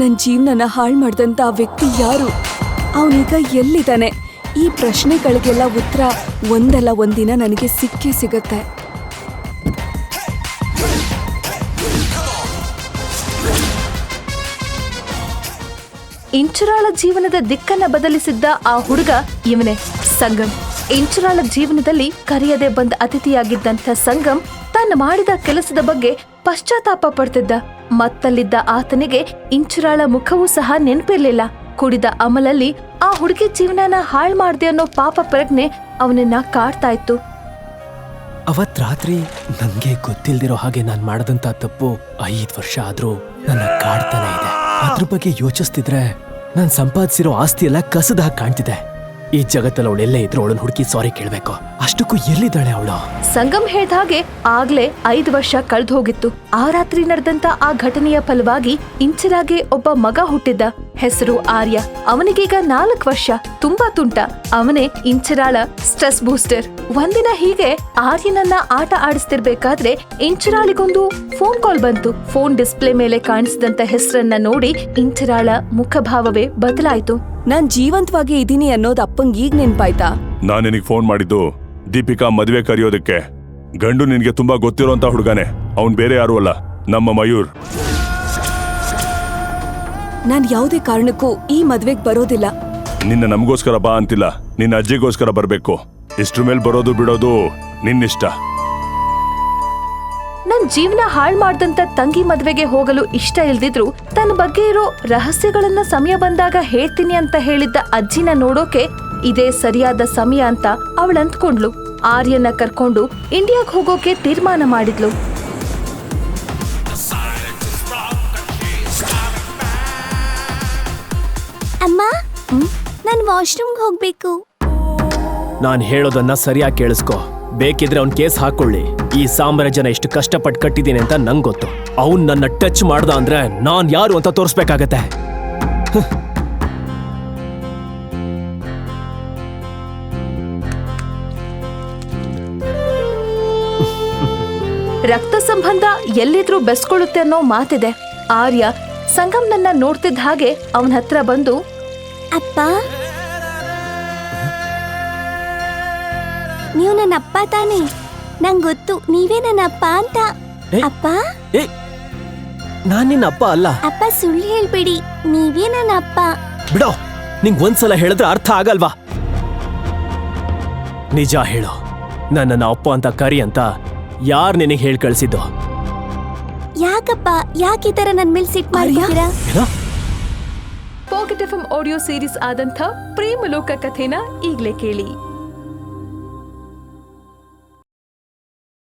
ನನ್ ಜೀವನನ ಹಾಳು ಮಾಡಿದಂಥ ವ್ಯಕ್ತಿ ಯಾರು? ಅವನೀಗ ಎಲ್ಲಿದ್ದಾನೆ? ಈ ಪ್ರಶ್ನೆಗಳಿಗೆಲ್ಲ ಉತ್ತರ ಒಂದಲ್ಲ ಒಂದಿನ ನನಗೆ ಸಿಕ್ಕೇ ಸಿಗುತ್ತೆ. ಇಂಚುರಾಳ ಜೀವನದ ದಿಕ್ಕನ್ನ ಬದಲಿಸಿದ್ದ ಆ ಹುಡುಗ ಇವನೇ ಸಂಗಮ್. ಇಂಚುರಾಳ ಜೀವನದಲ್ಲಿ ಕರೆಯದೆ ಬಂದ ಅತಿಥಿಯಾಗಿದ್ದಂಥ ಸಂಗಮ್ ತಾನು ಮಾಡಿದ ಕೆಲಸದ ಬಗ್ಗೆ ಪಶ್ಚಾತ್ತಾಪ ಪಡ್ತಿದ್ದ. ಮತ್ತಲ್ಲಿದ್ದ ಆತನಿಗೆ ಇಂಚುರಾಳ ಮುಖವೂ ಸಹ ನೆನಪಿರ್ಲಿಲ್ಲ. ಕುಡಿದ ಅಮಲಲ್ಲಿ, ಆ ಹುಡುಗಿ ಜೀವನನ ಹಾಳ್ ಮಾಡ್ದೆ ಅನ್ನೋ ಪಾಪ ಪ್ರಜ್ಞೆ ಅವನನ್ನ ಕಾಡ್ತಾ ಇತ್ತು ಅವತ್ ರಾತ್ರಿ ನಂಗೆ ಗೊತ್ತಿಲ್ದಿರೋ ಹಾಗೆ ನಾನ್ ಮಾಡದಂತ ತಪ್ಪು ಐದ್ ವರ್ಷ ಆದ್ರೂ ನನ್ನ ಕಾಡ್ತಾನೆ ಇದೆ. ಅದ್ರ ಬಗ್ಗೆ ಯೋಚಿಸ್ತಿದ್ರೆ ನಾನ್ ಸಂಪಾದಿಸಿರೋ ಆಸ್ತಿ ಎಲ್ಲ ಕಸದ ಹಾಗೆ ಕಾಣ್ತಿದೆ. ಈ ಜಗತ್ತಲ್ಲಿ ಅವಳೆಲ್ಲ ಇದ್ರು ಅವಳನ್ನ ಹುಡುಕಿ ಸಾರಿ ಕೇಳ್ಬೇಕು. ಅಷ್ಟಕ್ಕೂ ಎಲ್ಲಿದ್ದಾಳೆ ಅವಳು? ಸಂಗಮ್ ಹೇಳ್ದ ಹಾಗೆ ಆಗ್ಲೇ ಐದು ವರ್ಷ ಕಳೆದು ಹೋಗಿತ್ತು. ಆ ರಾತ್ರಿ ನಡೆದಂತ ಆ ಘಟನೆಯ ಫಲವಾಗಿ ಇಂಚರಾಗೆ ಒಬ್ಬ ಮಗ ಹುಟ್ಟಿದ್ದ. ಹೆಸರು ಆರ್ಯ. ಅವನಿಗೀಗ ನಾಲ್ಕು ವರ್ಷ, ತುಂಬಾ ತುಂಟ. ಅವನೇ ಇಂಚರಾಳ ಸ್ಟ್ರೆಸ್ ಬೂಸ್ಟರ್. ಒಂದಿನ ಹೀಗೆ ಆರ್ಯನನ್ನ ಆಟ ಆಡಿಸ್ತಿರ್ಬೇಕಾದ್ರೆ ಇಂಚರಾಳಿಗೊಂದು ಫೋನ್ ಕಾಲ್ ಬಂತು. ಫೋನ್ ಡಿಸ್ಪ್ಲೇ ಮೇಲೆ ಕಾಣಿಸಿದಂತ ಹೆಸರನ್ನ ನೋಡಿ ಇಂಚರಾಳ ಮುಖಭಾವವೇ ಬದಲಾಯಿತು. ನಾನ್ ಜೀವಂತವಾಗಿ ಇದೀನಿ ಅನ್ನೋದು ಅಪ್ಪಂಗ್ ಈಗ ನೆನ್ಪಾಯ್ತಾ? ನಾನು ನಿನಗೆ ಫೋನ್ ಮಾಡಿದ್ದು ದೀಪಿಕಾ ಮದುವೆ ಕರೆಯೋದಕ್ಕೆ. ಗಂಡು ನಿನಗೆ ತುಂಬಾ ಗೊತ್ತಿರೋಂತ ಹುಡುಗನೇ. ಅವನ್ ಬೇರೆ ಯಾರು ಅಲ್ಲ. ನಮ್ಮ ಮಯೂರ್. ನಾನ್ ಯಾವುದೇ ಕಾರಣಕ್ಕೂ ಈ ಮದ್ವೆಗ್ ಬರೋದಿಲ್ಲ. ನಿನ್ನ ನಮಗೋಸ್ಕರ ಬಾ ಅಂತಿಲ್ಲ. ನಿನ್ನ ಅಜ್ಜಿಗೋಸ್ಕರ ಬರ್ಬೇಕು. ಇಷ್ಟ್ರ ಮೇಲೆ ಬರೋದು ಬಿಡೋದು ನಿನ್ನಿಷ್ಟ. ನನ್ ಜೀವನ ಹಾಳ್ ಮಾಡ್ದಂತ ತಂಗಿ ಮದ್ವೆಗೆ ಹೋಗಲು ಇಷ್ಟ ಇಲ್ದಿದ್ರು ತನ್ನ ಬಗ್ಗೆ ಇರೋ ರಹಸ್ಯಗಳನ್ನ ಸಮಯ ಬಂದಾಗ ಹೇಳ್ತೀನಿ ಅಂತ ಹೇಳಿದ್ದ ಅಜ್ಜಿನ ನೋಡೋಕೆ ಇದೇ ಸರಿಯಾದ ಸಮಯ ಅಂತ ಅವಳು ಅಂದ್ಕೊಂಡ್ಲು ಆರ್ಯನ ಕರ್ಕೊಂಡು ಇಂಡಿಯಾಗ್ ಹೋಗೋಕೆ ತೀರ್ಮಾನ ಮಾಡಿದ್ಲು. ಅಮ್ಮ ನಾನು ವಾಶ್ರೂಮ್ಗೆ ಹೋಗ್ಬೇಕು. ನಾನ್ ಹೇಳೋದನ್ನ ಸರಿಯಾಗಿ ಕೇಳಿಸ್ಕೊ. ಬೇಕಿದ್ರೆ ಅವ್ನ್ ಕೇಸ್ ಹಾಕೊಳ್ಳಿ. ಈ ಸಾಮ್ರಾಜ್ಯನ ಎಷ್ಟು ಕಷ್ಟಪಟ್ಟು ಕಟ್ಟಿದ್ದೀನಿ ಅಂತ ನಂಗ್ ಗೊತ್ತು ಅವ್ನ್ ನನ್ನ ಟಚ್ ಮಾಡ್ದ ಅಂದ್ರೆ ನಾನ್ ಯಾರು ಅಂತ ತೋರಿಸ್ಬೇಕಾಗತ್ತೆ. ರಕ್ತ ಸಂಬಂಧ ಎಲ್ಲಿದ್ರೂ ಬೆಸ್ಕೊಳ್ಳುತ್ತೆ ಅನ್ನೋ ಮಾತಿದೆ. ಆರ್ಯ ಸಂಗಮ್ನನ್ನ ನೋಡ್ತಿದ್ದ ಹಾಗೆ ಅವನ ಹತ್ರ ಬಂದು ಅಪ್ಪ ನೀವು ನನ್ನ ಅಪ್ಪ ತಾನೇ? ನಂಗೆ ಗೊತ್ತು ನೀವೇ ನನ್ನ ಅಪ್ಪ ಅಂತ. ಏ? ಅಪ್ಪ? ಏ ನಾನ್ ನಿನ್ನ ಅಪ್ಪ ಅಲ್ಲ. ಅಪ್ಪ ಸುಳ್ಳು ಹೇಳ್ಬೇಡಿ. ನೀವೇ ನನ್ನ ಅಪ್ಪ. ಬಿಡೋ. ನಿಂಗ್ ಒಂದ್ಸಲ ಹೇಳಿದ್ರೆ ಅರ್ಥ ಆಗಲ್ವಾ? ನಿಜ ಹೇಳು. ನನ್ನ ಅಪ್ಪ ಅಂತ ಕರಿ ಅಂತ ಯಾರ್ ನಿನಗೆ ಹೇಳಿ ಕಳ್ಸಿದ್ದು? ಯಾಕಪ್ಪ? ಯಾಕೆ ಈ ತರ ನನ್ ಮೇಲೆ ಸಿಟ್ ಮಾಡಿದ್ದೀರಾ ಏನೋ? ಪಾಕೆಟ್ ಎಫ್ ಆಡಿಯೋ ಸೀರೀಸ್ ಆದಂಥ ಪ್ರೇಮ ಲೋಕ ಕಥೆನ ಈಗಲೇ ಕೇಳಿ.